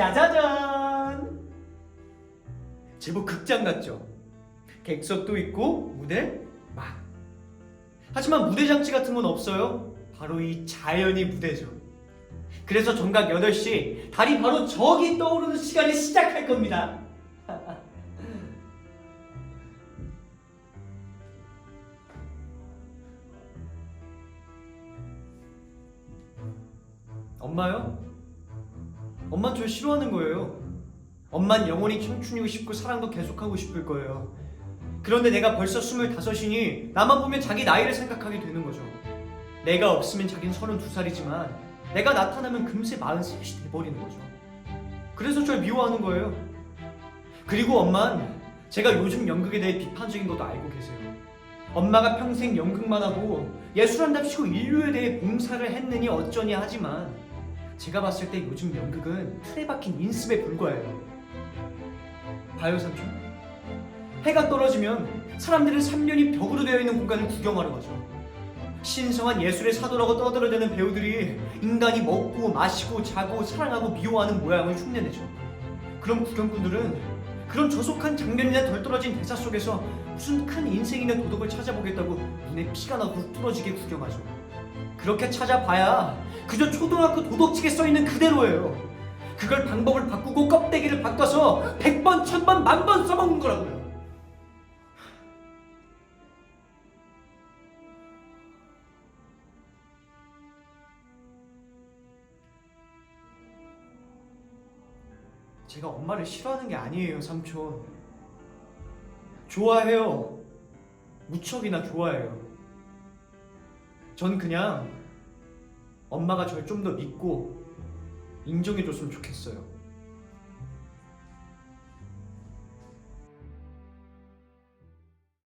짜자잔! 제법 극장 같죠? 객석도 있고 무대 막. 하지만 무대 장치 같은 건 없어요. 바로 이 자연이 무대죠. 그래서 정각 8시 달이 바로 저기 떠오르는 시간에 시작할 겁니다. 엄마요? 엄만 절 싫어하는 거예요. 엄만 영원히 청춘이고 싶고 사랑도 계속하고 싶을 거예요. 그런데 내가 벌써 스물다섯이니 나만 보면 자기 나이를 생각하게 되는 거죠. 내가 없으면 자긴 서른두 살이지만 내가 나타나면 금세 마흔셋이 돼버리는 거죠. 그래서 절 미워하는 거예요. 그리고 엄만 제가 요즘 연극에 대해 비판적인 것도 알고 계세요. 엄마가 평생 연극만 하고 예술한답시고 인류에 대해 봉사를 했느니 어쩌니 하지만 제가 봤을 때 요즘 연극은 틀에 박힌 인습에 불과해요. 봐요 삼촌. 해가 떨어지면 사람들은 3년이 벽으로 되어 있는 공간을 구경하러 가죠. 신성한 예술의 사도라고 떠들어대는 배우들이 인간이 먹고 마시고 자고 사랑하고 미워하는 모양을 흉내내죠. 그럼 구경꾼들은 그런 저속한 장면이나 덜 떨어진 대사 속에서 무슨 큰 인생이나 도덕을 찾아보겠다고 눈에 피가 나도록 뚫어지게 구경하죠. 그렇게 찾아봐야 그저 초등학교 도덕책에 써있는 그대로예요. 그걸 방법을 바꾸고 껍데기를 바꿔서 100번, 1000번, 만번 써먹는 거라고요. 제가 엄마를 싫어하는 게 아니에요, 삼촌. 좋아해요. 무척이나 좋아해요. 전 그냥 엄마가 절좀더 믿고 인정해줬으면 좋겠어요.